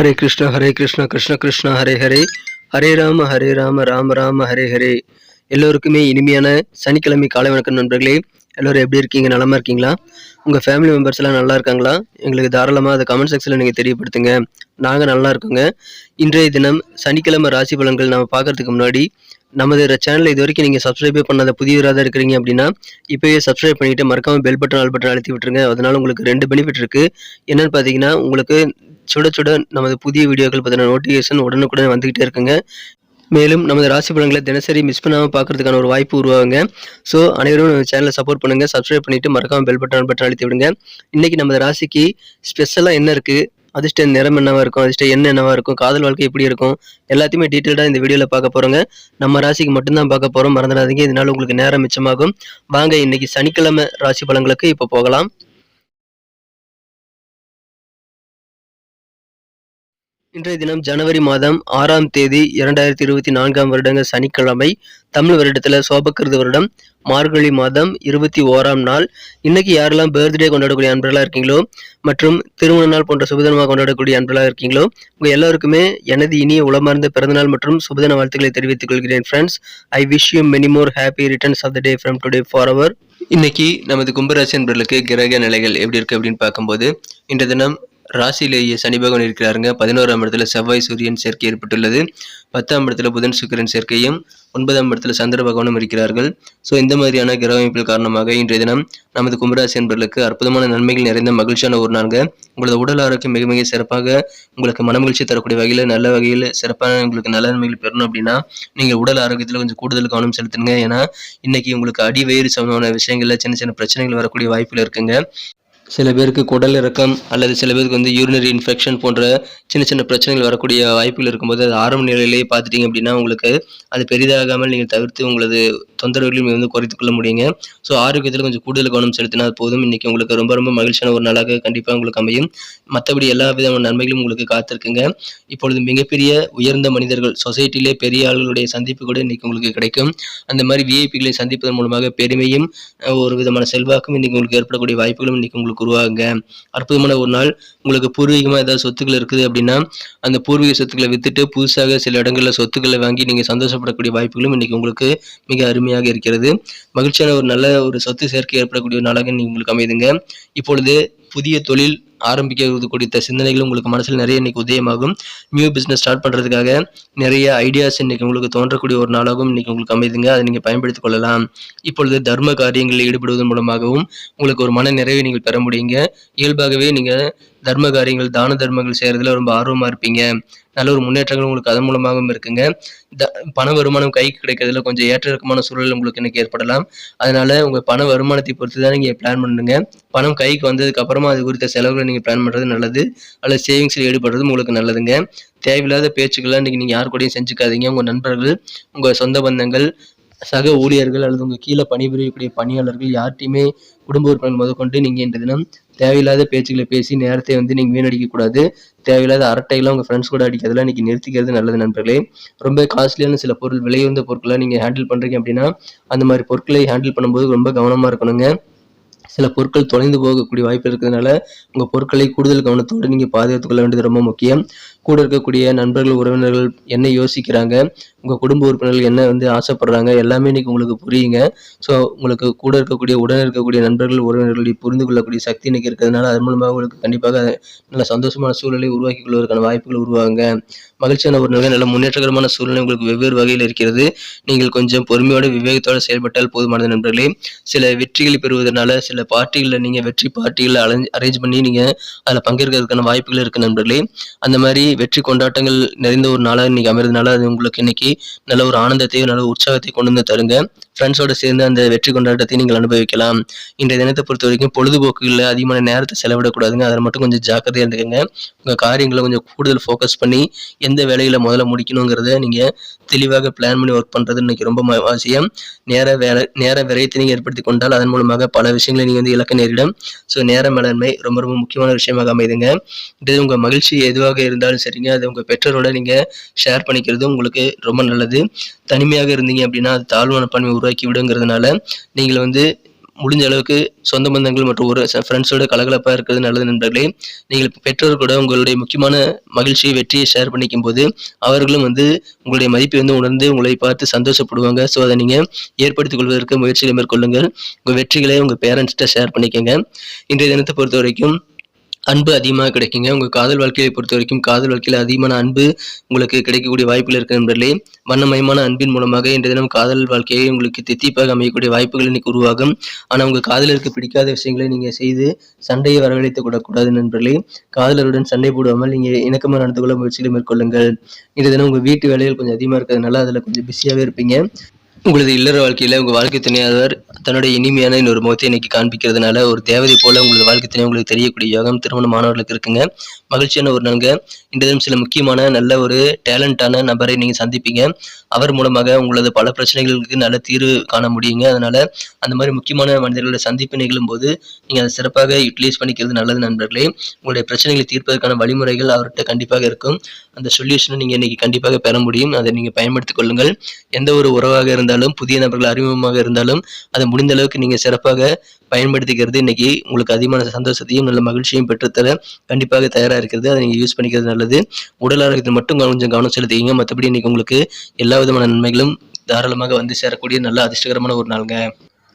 ஹரே கிருஷ்ணா ஹரே கிருஷ்ணா கிருஷ்ண கிருஷ்ணா ஹரே ஹரே. ஹரே ராம ஹரே ராம ராம ராம ஹரே ஹரே. எல்லோருக்குமே இனிமையான சனிக்கிழமை காலை வணக்கம் நண்பர்களே. எல்லோரும் எப்படி இருக்கீங்க? நலமாக இருக்கீங்களா? உங்கள் ஃபேமிலி மெம்பர்ஸ் எல்லாம் நல்லா இருக்காங்களா? எங்களுக்கு தாராளமாக அதை கமெண்ட் செக்ஷனில் நீங்கள் தெரியப்படுத்துங்க. நாங்கள் நல்லா இருக்கோங்க. இன்றைய தினம் சனிக்கிழமை ராசி பலன்கள் நம்ம பார்க்கறதுக்கு முன்னாடி நமது சேனலை இது வரைக்கும் நீங்கள் சப்ஸ்கிரைபே பண்ணாத புதியவராக தான் இருக்கிறீங்க அப்படின்னா இப்போயே சப்ஸ்கிரைப் பண்ணிவிட்டு மறக்காமல் பெல் பட்டன் ஆல் பட்டன் அழுத்தி விட்டுருங்க. அதனால் உங்களுக்கு ரெண்டு பெனிஃபிட் இருக்குது என்னென்னு பார்த்தீங்கன்னா உங்களுக்கு சுட சுட நமது புதிய வீடியோக்கள் பற்றின நோட்டிஃபிகேஷன் உடனுக்குடன் வந்துக்கிட்டே இருக்குங்க. மேலும் நமது ராசி பலன்களை தினசரி மிஸ் பண்ணாமல் பார்க்கறதுக்கான ஒரு வாய்ப்பு உருவாகுங்க. ஸோ அனைவரும் நம்ம சேனலை சப்போர்ட் பண்ணுங்கள் சப்ஸ்கிரைப் பண்ணிவிட்டு மறக்காமல் பெல் பட்டன் பட்டன் அழுத்தி விடுங்க. இன்றைக்கி நமது ராசிக்கு ஸ்பெஷலாக என்ன இருக்குது அதிர்ஷ்ட நிறம் என்னவா இருக்கும்? அதிர்ஷ்ட எண்ணம் என்னவா இருக்கும்? காதல் வாழ்க்கை எப்படி இருக்கும்? எல்லாத்தையுமே டீட்டெயில்டாக இந்த வீடியோவில் பார்க்க போகிறோங்க நம்ம ராசிக்கு மட்டும்தான் பார்க்க போகிறோம் மறந்துடாதீங்க. இதனால் உங்களுக்கு நேரம் மிச்சமாகும். வாங்க இன்னைக்கு சனிக்கிழமை ராசி பலன்களுக்கு இப்போ போகலாம். இன்றைய தினம் ஜனவரி மாதம் ஆறாம் தேதி இரண்டாயிரத்தி இருபத்தி நான்காம் வருடங்க சனிக்கிழமை தமிழ் வருடத்தில் சோபக்கிருது வருடம் மார்கழி மாதம் இருபத்தி ஓராம் நாள். இன்னைக்கு யாரெல்லாம் பர்த்டே கொண்டாடக்கூடிய அன்பர்களாக இருக்கீங்களோ மற்றும் திருமண நாள் போன்ற சுபதினமாக கொண்டாடக்கூடிய அன்பர்களாக இருக்கீங்களோ உங்கள் எல்லாருக்குமே எனது இனிய உளமார்ந்த பிறந்தநாள் மற்றும் சுபதின வாழ்த்துக்களை தெரிவித்துக் கொள்கிறேன் friends I wish you many more happy returns of the day from today for our இன்னைக்கு நமது கும்பராசி அன்பர்களுக்கு கிரக நிலைகள் எப்படி இருக்கு அப்படின்னு பார்க்கும்போது இன்றைய தினம் ராசியிலேயே சனி பகவான் இருக்கிறாருங்க. பதினோராம் இடத்துல செவ்வாய் சூரியன் சேர்க்கை ஏற்பட்டுள்ளது. பத்தாம் இடத்துல புதன் சுக்கிரன் சேர்க்கையும் ஒன்பதாம் இடத்துல சந்திர பகவானும் இருக்கிறார்கள். ஸோ இந்த மாதிரியான கிரக அமைப்பில் காரணமாக இன்றைய தினம் நமது கும்பராசி என்பர்களுக்கு அற்புதமான நன்மைகள் நிறைந்த மகிழ்ச்சியான ஒரு நாள்ங்க. உங்களது உடல் ஆரோக்கியம் மிக மிக சிறப்பாக உங்களுக்கு மனமகிழ்ச்சி தரக்கூடிய வகையில் நல்ல வகையில் சிறப்பான உங்களுக்கு நல்ல நன்மைகள் பெறணும் அப்படின்னா நீங்கள் உடல் ஆரோக்கியத்தில் கொஞ்சம் கூடுதல் கவனம் செலுத்துங்க. ஏன்னா இன்னைக்கு உங்களுக்கு அடி வயிறு சம்பந்தமான விஷயங்கள்ல சின்ன சின்ன பிரச்சனைகள் வரக்கூடிய வாய்ப்புகள் இருக்குங்க. சில பேருக்கு குடல் இறக்கம் அல்லது சில பேருக்கு வந்து யூரினரி இன்ஃபெக்ஷன் போன்ற சின்ன சின்ன பிரச்சனைகள் வரக்கூடிய வாய்ப்புகள் இருக்கும்போது அது ஆரம்ப நிலையிலேயே பார்த்துட்டீங்க அப்படின்னா உங்களுக்கு அது பெரிதாகாமல் நீங்கள் தவிர்த்து உங்களது தொந்தரவுகளையும் வந்து குறைத்து கொள்ள முடியுங்க. ஸோ ஆரோக்கியத்தில் கொஞ்சம் கூடுதல் கவனம் செலுத்தினா போதும். இன்னைக்கு உங்களுக்கு ரொம்ப ரொம்ப மகிழ்ச்சியான ஒரு நாளாக கண்டிப்பாக உங்களுக்கு அமையும். மற்றபடி எல்லா விதமான நன்மைகளும் உங்களுக்கு காத்திருக்குங்க. இப்பொழுது மிகப்பெரிய உயர்ந்த மனிதர்கள் சொசைட்டிலே பெரிய ஆளுகளுடைய சந்திப்பு கூட இன்றைக்கி உங்களுக்கு கிடைக்கும். அந்த மாதிரி விஐபிகளை சந்திப்பதன் மூலமாக பெருமையும் ஒரு விதமான செல்வாக்கும் இன்றைக்கி உங்களுக்கு ஏற்படக்கூடிய வாய்ப்புகளும் இன்றைக்கி உங்களுக்கு உருவாகுங்க அற்புதமான ஒரு நாள். உங்களுக்கு பூர்வீகமாக ஏதாவது சொத்துக்கள் இருக்குது அப்படின்னா அந்த பூர்வீக சொத்துக்களை வித்துட்டு புதுசாக சில இடங்களில் சொத்துக்களை வாங்கி நீங்கள் சந்தோஷப்படக்கூடிய வாய்ப்புகளும் இன்றைக்கி உங்களுக்கு மிக அருமையாக இருக்கிறது. மகிழ்ச்சியான ஒரு நல்ல ஒரு சொத்து சேர்க்கை ஏற்படக்கூடிய ஒரு நாளாக நீங்கள் உங்களுக்கு அமைதுங்க. இப்பொழுது புதிய தொழில் ஆரம்பிக்கிறது குறித்த சிந்தனைகள் உங்களுக்கு மனசில் நிறைய இன்னைக்கு உதயமாகும். நியூ பிஸ்னஸ் ஸ்டார்ட் பண்ணுறதுக்காக நிறைய ஐடியாஸ் இன்னைக்கு உங்களுக்கு தோன்றக்கூடிய ஒரு நாளாகவும் இன்னைக்கு உங்களுக்கு அமைதுங்க. அதை நீங்கள் பயன்படுத்திக் கொள்ளலாம். இப்பொழுது தர்ம காரியங்களில் ஈடுபடுவதன் மூலமாகவும் உங்களுக்கு ஒரு மன நிறைவை நீங்கள் பெற முடியுங்க. இயல்பாகவே நீங்கள் தர்ம காரியங்கள் தான தர்மங்கள் செய்கிறதுல ரொம்ப ஆர்வமாக இருப்பீங்க. நல்ல ஒரு முன்னேற்றங்கள் உங்களுக்கு அதன் மூலமாகவும் இருக்குங்க. த பண வருமானம் கைக்கு கிடைக்கிறதுல கொஞ்சம் ஏற்ற இறக்கமான சூழல் உங்களுக்கு எனக்கு ஏற்படலாம். அதனால உங்கள் பண வருமானத்தை பொறுத்து தான் நீங்கள் பிளான் பண்ணுங்க. பணம் கைக்கு வந்ததுக்கு அப்புறமா அது குறித்த செலவுகளை நீங்கள் பிளான் பண்ணுறது நல்லது. அல்லது சேவிங்ஸில் ஈடுபடுறது உங்களுக்கு நல்லதுங்க. தேவையில்லாத பேச்சுக்கள்லாம் இன்றைக்கி நீங்கள் யார் கூடயும் செஞ்சுக்காதீங்க. உங்கள் நண்பர்கள் உங்கள் சொந்த பந்தங்கள் சக ஊழியர்கள் அல்லது உங்கள் கீழே பணிபுரியக்கூடிய பணியாளர்கள் யார்ட்டையுமே குடும்ப உறுப்பினர் முதற்கொண்டு நீங்கள் இந்த தினம் தேவையில்லாத பேச்சுக்களை பேசி நேரத்தை வந்து நீங்கள் வீணடிக்கக்கூடாது தேவையில்லாத அரட்டையெல்லாம் உங்கள் ஃப்ரெண்ட்ஸ் கூட அடிக்கிறதுலாம் இன்றைக்கி நிறுத்திக்கிறது நல்லது நண்பர்களே. ரொம்ப காஸ்ட்லியான சில பொருள் விலையுந்த பொருட்களை நீங்கள் ஹேண்டில் பண்ணுறீங்க அப்படின்னா அந்த மாதிரி பொருட்களை ஹேண்டில் பண்ணும்போது ரொம்ப கவனமாக இருக்கணுங்க. சில பொருட்கள் தொலைந்து போகக்கூடிய வாய்ப்பு இருக்கிறதுனால உங்கள் பொருட்களை கூடுதல் கவனத்தோடு நீங்கள் பாதுகாத்துக்கொள்ள வேண்டியது ரொம்ப முக்கியம். கூட இருக்கக்கூடிய நண்பர்கள் உறவினர்கள் என்ன யோசிக்கிறாங்க? உங்கள் குடும்ப உறுப்பினர்கள் என்ன வந்து ஆசைப்படுறாங்க? எல்லாமே இன்றைக்கி உங்களுக்கு புரியுங்க. ஸோ உங்களுக்கு கூட இருக்கக்கூடிய உடன் இருக்கக்கூடிய நண்பர்கள் உறவினர்களுடைய புரிந்து கொள்ளக்கூடிய சக்தி இன்றைக்கி இருக்கிறதுனால அதன் மூலமாக உங்களுக்கு கண்டிப்பாக நல்ல சந்தோஷமான சூழலை உருவாக்கி கொள்வதற்கான வாய்ப்புகள் உருவாங்க மகிழ்ச்சியான ஒரு நிலை நல்ல முன்னேற்றகரமான சூழ்நிலை உங்களுக்கு வெவ்வேறு வகையில் இருக்கிறது. நீங்கள் கொஞ்சம் பொறுமையோடு விவேகத்தோடு செயல்பட்டால் போதுமானது நண்பர்களே. சில வெற்றிகளை பெறுவதனால சில பார்ட்டிகளில் நீங்கள் வெற்றி பார்ட்டிகளில் அலைஞ்ச் அரேஞ்ச் பண்ணி நீங்கள் அதில் பங்கேற்கிறதுக்கான வாய்ப்புகள் இருக்குது நண்பர்களே. அந்த மாதிரி வெற்றி கொண்டாட்டங்கள் நிறைந்த ஒரு நாளாக இன்னைக்கு அமைறதுனால அது உங்களுக்கு இன்னைக்கு நல்ல ஒரு ஆனந்தத்தையும் நல்ல உற்சாகத்தையும் கொண்டு வந்து தருங்க. ஃப்ரெண்ட்ஸோட சேர்ந்து அந்த வெற்றி கொண்டாட்டத்தை நீங்கள் அனுபவிக்கலாம். இன்றைய தினத்தை பொறுத்த வரைக்கும் பொழுதுபோக்குகளில் அதிகமான நேரத்தை செலவிடக்கூடாதுங்க. அதில் மட்டும் கொஞ்சம் ஜாக்கிரதையாக இருந்துக்கங்க. உங்கள் காரியங்களை கொஞ்சம் கூடுதல் ஃபோக்கஸ் பண்ணி எந்த வேலையில் முதல்ல முடிக்கணுங்கிறத நீங்கள் தெளிவாக பிளான் பண்ணி ஒர்க் பண்ணுறது இன்னைக்கு ரொம்ப அவசியம். நேர வேலை நேர விரயத்தை நீங்கள் ஏற்படுத்தி கொண்டால் அதன் மூலமாக பல விஷயங்களை நீங்கள் வந்து இலக்க நேரிடும். ஸோ நேர மேலாண்மை ரொம்ப ரொம்ப முக்கியமான விஷயமாக அமைதுங்க இது உங்கள் மகிழ்ச்சி எதுவாக இருந்தாலும் சரிங்க. அது உங்கள் பெற்றோரோட நீங்கள் ஷேர் பண்ணிக்கிறது உங்களுக்கு ரொம்ப நல்லது. தனிமையாக இருந்தீங்க அப்படின்னா அது தாழ்வான பன்மை உருவாக்கி விடுங்கிறதுனால நீங்கள் வந்து முடிஞ்ச அளவுக்கு சொந்த பந்தங்கள் மற்றும் ஒரு ஃப்ரெண்ட்ஸோட கலகலப்பாக இருக்கிறது நல்லது நண்பர்களே. நீங்கள் பெற்றோர் கூட உங்களுடைய முக்கியமான மகிழ்ச்சியை வெற்றியை ஷேர் பண்ணிக்கும் போது அவர்களும் வந்து உங்களுடைய மதிப்பை வந்து உணர்ந்து உங்களை பார்த்து சந்தோஷப்படுவாங்க. ஸோ அதை நீங்கள் ஏற்படுத்திக் கொள்வதற்கு முயற்சிகளை மேற்கொள்ளுங்கள். உங்கள் வெற்றிகளை உங்கள் பேரண்ட்ஸ்கிட்ட ஷேர் பண்ணிக்கோங்க. இன்றைய தினத்தை பொறுத்த வரைக்கும் அன்பு அதிகமாக கிடைக்குங்க. உங்கள் காதல் வாழ்க்கையை பொறுத்த வரைக்கும் காதல் வாழ்க்கையில் அதிகமான அன்பு உங்களுக்கு கிடைக்கக்கூடிய வாய்ப்புகள் இருக்கு நண்பர்களே. வண்ணமயமான அன்பின் மூலமாக இன்றைய தினம் காதல் வாழ்க்கையை உங்களுக்கு தித்திப்பாக அமையக்கூடிய வாய்ப்புகள் இன்னைக்கு உருவாகும். ஆனால் உங்கள் காதலருக்கு பிடிக்காத விஷயங்களை நீங்கள் செய்து சண்டையை வரவழைத்து கூடக்கூடாது நண்பர்களே. காதலருடன் சண்டை போடாமல் நீங்கள் இணக்கமாக நடந்து கொள்ள முயற்சிகளை மேற்கொள்ளுங்கள். இன்றைய தினம் உங்கள் வீட்டு வேலைகள் கொஞ்சம் அதிகமாக இருக்கிறதுனால அதில் கொஞ்சம் பிஸியாகவே இருப்பீங்க. உங்களது இல்லற வாழ்க்கையில் உங்கள் வாழ்க்கை துணையாளர் தன்னுடைய இனிமையான இன்னொரு முகத்தை இன்னைக்கு காண்பிக்கிறதுனால ஒரு தேவதை போல உங்களது வாழ்க்கை துணை உங்களுக்கு தெரியக்கூடிய யோகம் திருமணமானவர்களுக்கு இருக்குங்க. மகிழ்ச்சியான ஒரு நாளுங்க. இந்த தினம் சில முக்கியமான நல்ல ஒரு டேலண்டான நபரை நீங்கள் சந்திப்பீங்க. அவர் மூலமாக உங்களது பல பிரச்சனைகளுக்கு நல்ல தீர்வு காண முடியுங்க. அதனால அந்த மாதிரி முக்கியமான மனிதர்களோட சந்திப்பு நிகழும் போது நீங்கள் அதை சிறப்பாக யூட்டிலைஸ் பண்ணிக்கிறது நல்லது நண்பர்களே. உங்களுடைய பிரச்சனைகளை தீர்ப்பதற்கான வழிமுறைகள் அவர்கிட்ட கண்டிப்பாக இருக்கும். அந்த சொல்யூஷனை நீங்கள் இன்னைக்கு கண்டிப்பாக பெற முடியும். அதை நீங்கள் பயன்படுத்திக் கொள்ளுங்கள். எந்த ஒரு உறவாக இருந்தாலும் புதிய நபர்கள் அறிமுகமாக இருந்தாலும் அதை முடிந்த அளவுக்கு நீங்கள் சிறப்பாக பயன்படுத்திக்கிறது இன்னைக்கு உங்களுக்கு அதிகமான சந்தோஷத்தையும் நல்ல மகிழ்ச்சியும் பெற்றுத்தர கண்டிப்பாக தயாராக இருக்கிறது. அதை நீங்கள் யூஸ் பண்ணிக்கிறது நல்லது. உடல் ஆரோக்கியத்தில் மட்டும் கொஞ்சம் கவனம் செலுத்திங்க மற்றபடி இன்னைக்கு உங்களுக்கு எல்லா விதமான நன்மைகளும் தாராளமாக வந்து சேரக்கூடிய நல்ல அதிர்ஷ்டகரமான ஒரு நாளுங்க.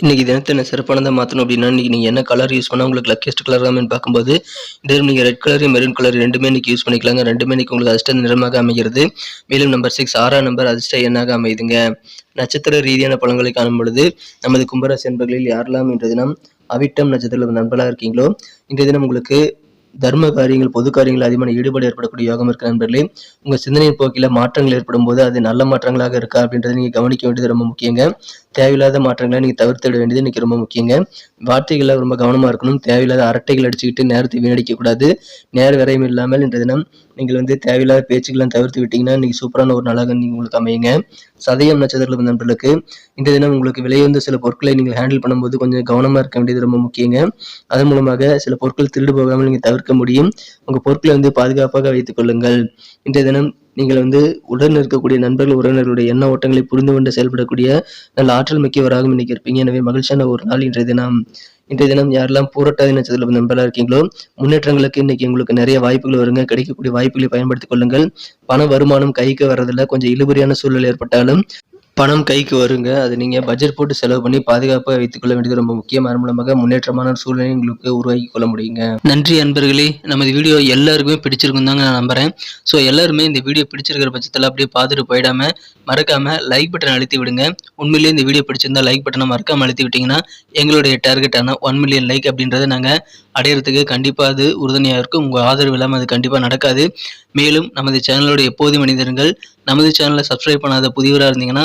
இன்றைக்கி தினத்தை என்ன சிறப்பானதாக மாற்றணும் அப்படின்னா இன்றைக்கி நீங்கள் என்ன கலர் யூஸ் பண்ணால் உங்களுக்கு லக்கியஸ்ட் கலர் தான் பார்க்கும்போது இந்த நீங்கள் ரெட் கலர் மெரூன் கலர் ரெண்டுமே இன்னைக்கு யூஸ் பண்ணிக்கலாங்க. ரெண்டுமே இன்னைக்கு உங்களுக்கு அதிர்ஷ்ட நிறமாக அமைகிறது. மேலும் நம்பர் சிக்ஸ் ஆறாம் நம்பர் அதிர்ஷ்ட எண்ணாக அமையுதுங்க நட்சத்திர ரீதியான பழங்களை காணும் பொழுது நமது கும்பராசி என்பர்களில் யாரெல்லாம் இன்றைய தினம் அவிட்டம் நட்சத்திரத்தில் நண்பர்களாக இருக்கீங்களோ இன்றைய தினம் உங்களுக்கு தர்ம காரியங்கள் பொது காரியங்கள் அதிகமான ஈடுபாடு ஏற்படக்கூடிய யோகம் இருக்கு நண்பர்களே? உங்க சிந்தனையின் போக்கில மாற்றங்கள் ஏற்படும் போது அது நல்ல மாற்றங்களாக இருக்கா அப்படின்றத நீங்க கவனிக்க வேண்டியது ரொம்ப முக்கியங்க. தேவையில்லாத மாற்றங்களை நீங்க தவிர்த்து விட வேண்டியது இன்னைக்கு ரொம்ப முக்கியங்க. வார்த்தைகளை ரொம்ப கவனமா இருக்கணும். தேவையில்லாத அரட்டைகள் அடிச்சுக்கிட்டு நேரத்தை வீணடிக்க கூடாது நேர விரையும் இல்லாமல் இன்றைய தினம் நீங்கள் வந்து தேவையில்லாத பேச்சுக்கெல்லாம் தவிர்த்து விட்டீங்கன்னா இன்னைக்கு சூப்பரான ஒரு நாளாக நீங்கள் உங்களுக்கு அமையுங்க. சதயம் நட்சத்திரத்தில் நண்பர்களுக்கு இந்த தினம் உங்களுக்கு விலையுந்த சில பொருட்களை நீங்கள் ஹேண்டில் பண்ணும்போது கொஞ்சம் கவனமாக இருக்க வேண்டியது ரொம்ப முக்கியங்க. அதன் மூலமாக சில பொருட்கள் திருடு போகாமல் நீங்கள் தவிர்க்க முடியும். உங்கள் பொருட்களை வந்து பாதுகாப்பாக வைத்துக் கொள்ளுங்கள். இன்றைய தினம் நீங்கள் வந்து உடன் இருக்கக்கூடிய நண்பர்கள் உறவினர்களுடைய எண்ண ஓட்டங்களை புரிந்து கொண்டு செயல்படக்கூடிய நல்ல ஆற்றல் மிக்கவராகவும் இன்னைக்கு இருப்பீங்க. எனவே மகிழ்ச்சியான ஒரு நாள் இன்றைய தினம். இன்றைய தினம் யாரெல்லாம் பூரட்டாதி நட்சத்திரத்தில் நண்பர்களாக இருக்கீங்களோ முன்னேற்றங்களுக்கு இன்னைக்கு உங்களுக்கு நிறைய வாய்ப்புகள் வருங்க. கிடைக்கக்கூடிய வாய்ப்புகளை பயன்படுத்திக் கொள்ளுங்கள். பண வருமானம் கைக்கு வர்றதில்ல. கொஞ்சம் இழுபறியான சூழல் ஏற்பட்டாலும் பணம் கைக்கு வருங்க. அது நீங்கள் பட்ஜெட் போட்டு செலவு பண்ணி பாதுகாப்பாக வைத்துக்கொள்ள வேண்டியது ரொம்ப முக்கியம் மூலமாக முன்னேற்றமான சூழ்நிலை உங்களுக்கு உருவாக்கி கொள்ள முடியுங்க. நன்றி அன்பர்களே. நமது வீடியோ எல்லாருக்குமே பிடிச்சிருக்கும் தாங்க நான் நம்புகிறேன் ஸோ எல்லாருமே இந்த வீடியோ பிடிச்சிருக்கிற பட்சத்தில் அப்படியே பார்த்துட்டு போயிடாமல் மறக்காம லைக் பட்டன் அழுத்தி விடுங்க. உண்மையிலேயே இந்த வீடியோ பிடிச்சிருந்தா லைக் பட்டனை மறக்காமல் அழுத்தி விட்டிங்கன்னா எங்களுடைய டார்கெட்டான ஒன் மில்லியன் லைக் அப்படின்றத நாங்கள் அடையிறதுக்கு கண்டிப்பாக அது உறுதுணையாக இருக்கும். உங்கள் ஆதரவு இல்லாமல் அது கண்டிப்பாக நடக்காது. மேலும் நமது சேனலோட எப்போது மனிதர்கள் நமது சேனலை சப்ஸ்கிரைப் பண்ணாத புதியவராக இருந்தீங்கன்னா